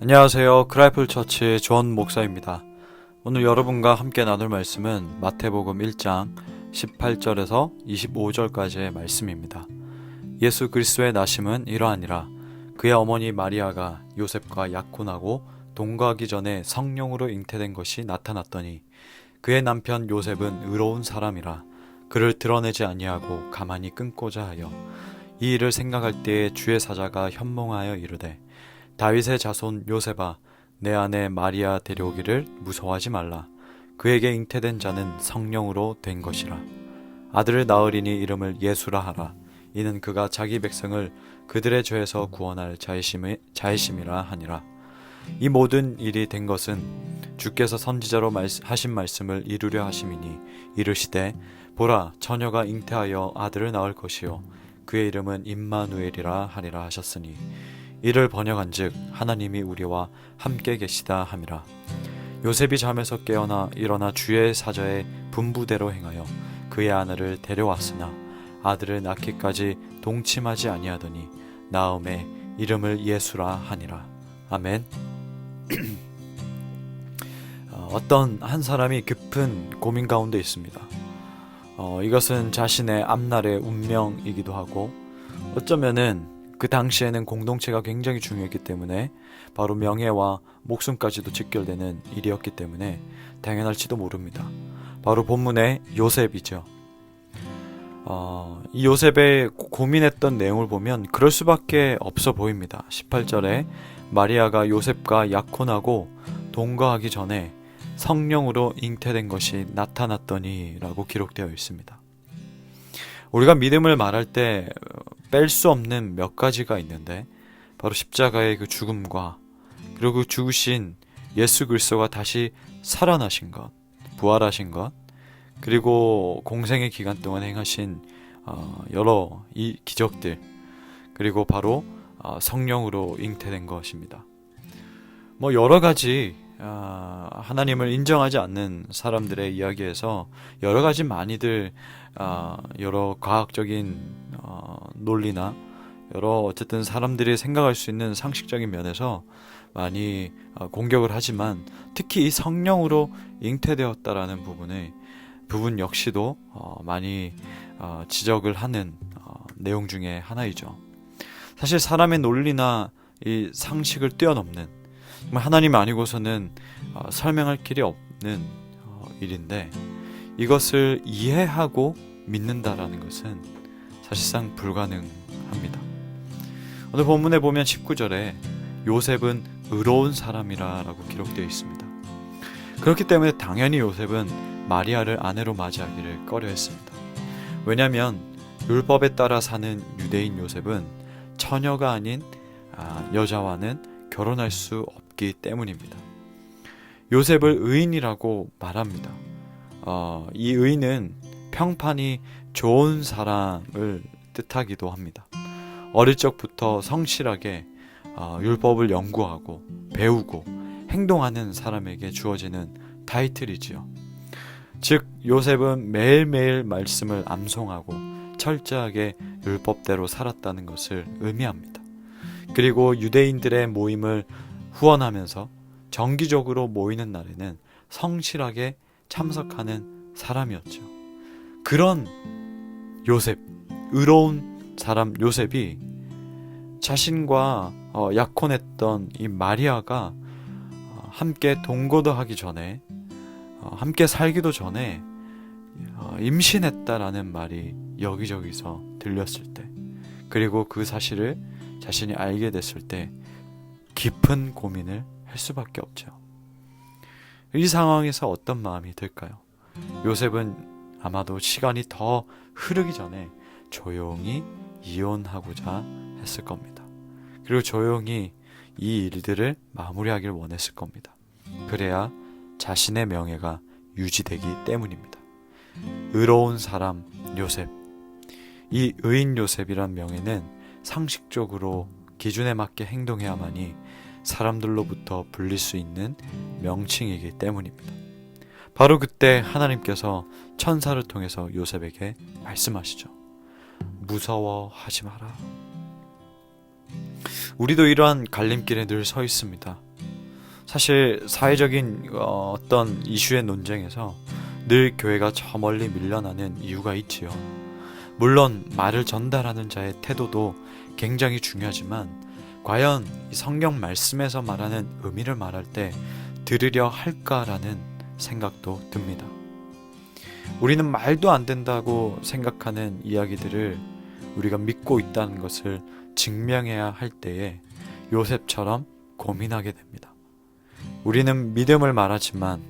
안녕하세요. 크라이플 처치 존 목사입니다. 오늘 여러분과 함께 나눌 말씀은 마태복음 1장 18절에서 25절까지의 말씀입니다. 예수 그리스도의 나심은 이러하니라. 그의 어머니 마리아가 요셉과 약혼하고 동거하기 전에 성령으로 잉태된 것이 나타났더니 그의 남편 요셉은 의로운 사람이라 그를 드러내지 아니하고 가만히 끊고자 하여 이 일을 생각할 때에 주의 사자가 현몽하여 이르되 다윗의 자손 요셉아 내 아내 마리아 데려오기를 무서워하지 말라. 그에게 잉태된 자는 성령으로 된 것이라. 아들을 낳으리니 이름을 예수라 하라. 이는 그가 자기 백성을 그들의 죄에서 구원할 자의심이, 자의심이라 하니라. 이 모든 일이 된 것은 주께서 선지자로 하신 말씀을 이루려 하심이니 이르시되 보라 처녀가 잉태하여 아들을 낳을 것이요. 그의 이름은 임마누엘이라 하리라 하셨으니 이를 번역한즉 하나님이 우리와 함께 계시다 함이라. 요셉이 잠에서 깨어나 일어나 주의 사자의 분부대로 행하여 그의 아내를 데려왔으나 아들을 낳기까지 동침하지 아니하더니 나음에 이름을 예수라 하니라. 아멘. 어, 어떤 한 사람이 깊은 고민 가운데 있습니다. 어, 이것은 자신의 앞날의 운명이기도 하고 어쩌면은 그 당시에는 공동체가 굉장히 중요했기 때문에 바로 명예와 목숨까지도 직결되는 일이었기 때문에 당연할지도 모릅니다. 바로 본문의 요셉이죠. 어, 이 요셉의 고- 고민했던 내용을 보면 그럴 수밖에 없어 보입니다. 18절에 마리아가 요셉과 약혼하고 동거하기 전에 성령으로 잉태된 것이 나타났더니 라고 기록되어 있습니다. 우리가 믿음을 말할 때 뺄 수 없는 몇 가지가 있는데 바로 십자가의 그 죽음과 그리고 그 죽으신 예수 그리스도가 다시 살아나신 것, 부활하신 것, 그리고 공생의 기간 동안 행하신 어, 여러 이 기적들, 그리고 바로 어, 성령으로 잉태된 것입니다. 뭐 여러 가지 아, 하나님을 인정하지 않는 사람들의 이야기에서 여러 가지 많이들 아, 여러 과학적인 어, 논리나 여러 어쨌든 사람들이 생각할 수 있는 상식적인 면에서 많이 어, 공격을 하지만 특히 이 성령으로 잉태되었다라는 부분에 부분 역시도 어, 많이 어, 지적을 하는 어, 내용 중에 하나이죠. 사실 사람의 논리나 이 상식을 뛰어넘는 하나님 아니고서는 어, 설명할 길이 없는 어, 일인데 이것을 이해하고 믿는다라는 것은 사실상 불가능합니다. 오늘 본문에 보면 19절에 요셉은 의로운 사람이라라고 기록되어 있습니다. 그렇기 때문에 당연히 요셉은 마리아를 아내로 맞이하기를 꺼려했습니다. 왜냐하면 율법에 따라 사는 유대인 요셉은 처녀가 아닌 아, 여자와는 결혼할 수 없기 때문입니다. 요셉을 의인이라고 말합니다. 어, 이 의인은 평판이 좋은 사람을 뜻하기도 합니다. 어릴 적부터 성실하게 어, 율법을 연구하고 배우고 행동하는 사람에게 주어지는 타이틀이지요. 즉 요셉은 매일매일 말씀을 암송하고 철저하게 율법대로 살았다는 것을 의미합니다. 그리고 유대인들의 모임을 후원하면서 정기적으로 모이는 날에는 성실하게 참석하는 사람이었죠. 그런 요셉, 의로운 사람 요셉이 자신과 어, 약혼했던 이 마리아가 어, 함께 동거도 하기 전에 어, 함께 살기도 전에 어, 임신했다라는 말이 여기저기서 들렸을 때 그리고 그 사실을 자신이 알게 됐을 때 깊은 고민을 할 수밖에 없죠. 이 상황에서 어떤 마음이 들까요? 요셉은 아마도 시간이 더 흐르기 전에 조용히 이혼하고자 했을 겁니다. 그리고 조용히 이 일들을 마무리하길 원했을 겁니다. 그래야 자신의 명예가 유지되기 때문입니다. 의로운 사람 요셉. 이 의인 요셉이란 명예는 상식적으로 기준에 맞게 행동해야만이 사람들로부터 불릴 수 있는 명칭이기 때문입니다. 바로 그때 하나님께서 천사를 통해서 요셉에게 말씀하시죠. 무서워하지 마라. 우리도 이러한 갈림길에 늘 서 있습니다. 사실 사회적인 어, 어떤 이슈의 논쟁에서 늘 교회가 저 멀리 밀려나는 이유가 있지요. 물론 말을 전달하는 자의 태도도 굉장히 중요하지만 과연 이 성경 말씀에서 말하는 의미를 말할 때 들으려 할까라는 생각도 듭니다. 우리는 말도 안 된다고 생각하는 이야기들을 우리가 믿고 있다는 것을 증명해야 할 때에 요셉처럼 고민하게 됩니다. 우리는 믿음을 말하지만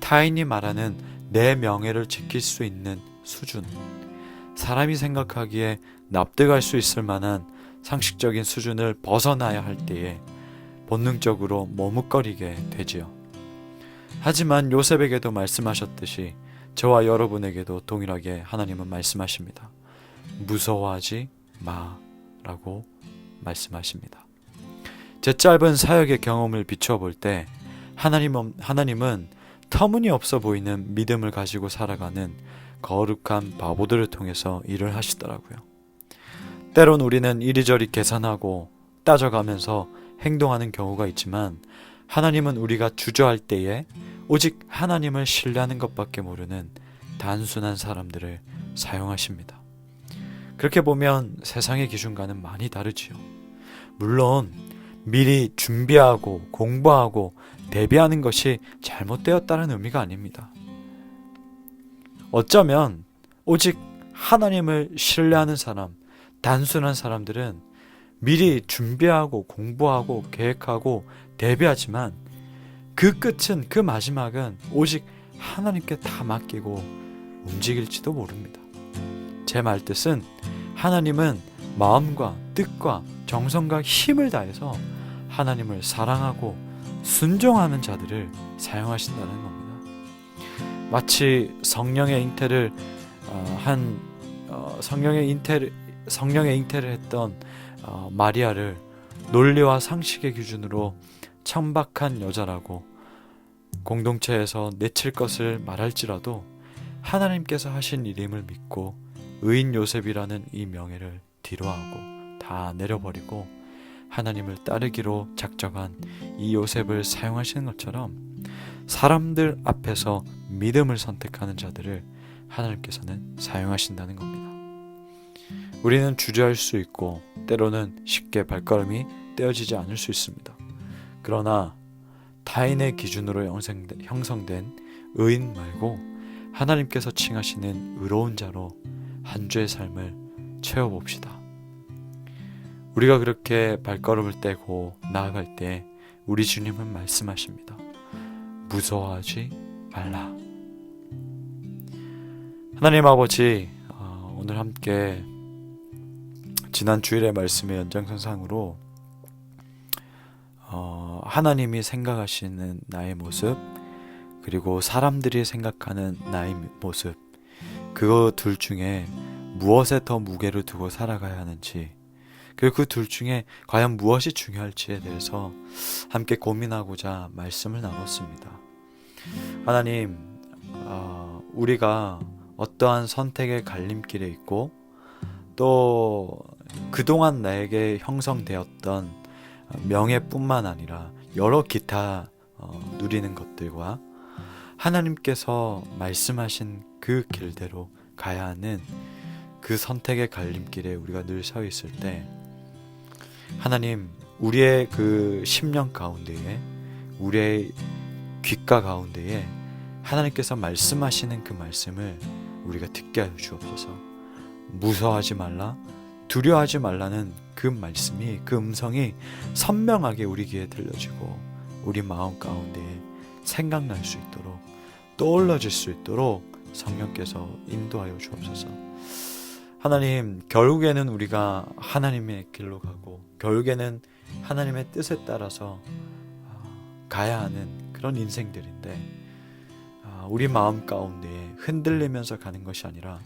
타인이 말하는 내 명예를 지킬 수 있는 수준, 사람이 생각하기에 납득할 수 있을 만한 상식적인 수준을 벗어나야 할 때에 본능적으로 머뭇거리게 되지요. 하지만 요셉에게도 말씀하셨듯이 저와 여러분에게도 동일하게 하나님은 말씀하십니다. 무서워하지 마라고 말씀하십니다. 제 짧은 사역의 경험을 비추어 볼 때 하나님은, 하나님은 터무니없어 보이는 믿음을 가지고 살아가는 거룩한 바보들을 통해서 일을 하시더라고요. 때론 우리는 이리저리 계산하고 따져가면서 행동하는 경우가 있지만 하나님은 우리가 주저할 때에 오직 하나님을 신뢰하는 것밖에 모르는 단순한 사람들을 사용하십니다. 그렇게 보면 세상의 기준과는 많이 다르지요. 물론 미리 준비하고 공부하고 대비하는 것이 잘못되었다는 의미가 아닙니다. 어쩌면 오직 하나님을 신뢰하는 사람, 단순한 사람들은 미리 준비하고 공부하고 계획하고 대비하지만 그 끝은 그 마지막은 오직 하나님께 다 맡기고 움직일지도 모릅니다. 제 말뜻은 하나님은 마음과 뜻과 정성과 힘을 다해서 하나님을 사랑하고 순종하는 자들을 사용하신다는 겁니다. 마치 성령의 잉태를 어, 한 어, 성령의 잉태를 성령의 잉태를 했던 어, 마리아를 논리와 상식의 기준으로 천박한 여자라고 공동체에서 내칠 것을 말할지라도 하나님께서 하신 일임을 믿고 의인 요셉이라는 이 명예를 뒤로하고 다 내려버리고 하나님을 따르기로 작정한 이 요셉을 사용하시는 것처럼 사람들 앞에서 믿음을 선택하는 자들을 하나님께서는 사용하신다는 겁니다. 우리는 주저할 수 있고 때로는 쉽게 발걸음이 떼어지지 않을 수 있습니다. 그러나 타인의 기준으로 형성된 의인 말고 하나님께서 칭하시는 의로운 자로 한 주의 삶을 채워봅시다. 우리가 그렇게 발걸음을 떼고 나아갈 때 우리 주님은 말씀하십니다. 무서워하지 말라. 하나님 아버지, 어, 오늘 함께 지난 주일의 말씀의 연장선상으로 어, 하나님이 생각하시는 나의 모습, 그리고 사람들이 생각하는 나의 모습, 그거 둘 중에 무엇에 더 무게를 두고 살아가야 하는지, 그리고 그 둘 중에 과연 무엇이 중요할지에 대해서 함께 고민하고자 말씀을 나눴습니다. 하나님, 어, 우리가 어떠한 선택의 갈림길에 있고 또 그동안 나에게 형성되었던 명예뿐만 아니라 여러 기타 어, 누리는 것들과 하나님께서 말씀하신 그 길대로 가야 하는 그 선택의 갈림길에 우리가 늘 서 있을 때 하나님 우리의 그 심령 가운데에 우리의 귓가 가운데에 하나님께서 말씀하시는 그 말씀을 우리가 듣게 하여 주옵소서. 무서워하지 말라, 두려워하지 말라는 그 말씀이 그 음성이 선명하게 우리 귀에 들려지고 우리 마음 가운데에 생각날 수 있도록 떠올라질 수 있도록 성령께서 인도하여 주옵소서. 하나님, 결국에는 우리가 하나님의 길로 가고 결국에는 하나님의 뜻에 따라서 아, 가야 하는 그런 인생들인데 아, 우리 마음 가운데 흔들리면서 가는 것이 아니라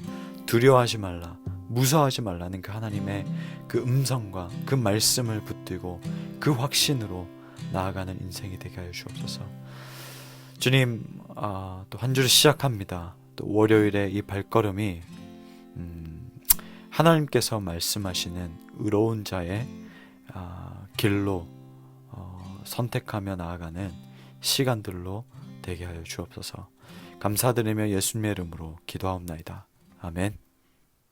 두려워하지 말라, 무서워하지 말라는 그 하나님의 그 음성과 그 말씀을 붙들고 그 확신으로 나아가는 인생이 되게 하여 주옵소서. 주님, 아, 또한 주를 시작합니다. 또 월요일에 이 발걸음이 음, 하나님께서 말씀하시는 의로운 자의 아, 길로 어, 선택하며 나아가는 시간들로 되게 하여 주옵소서. 감사드리며 예수님의 이름으로 기도하옵나이다. 아멘.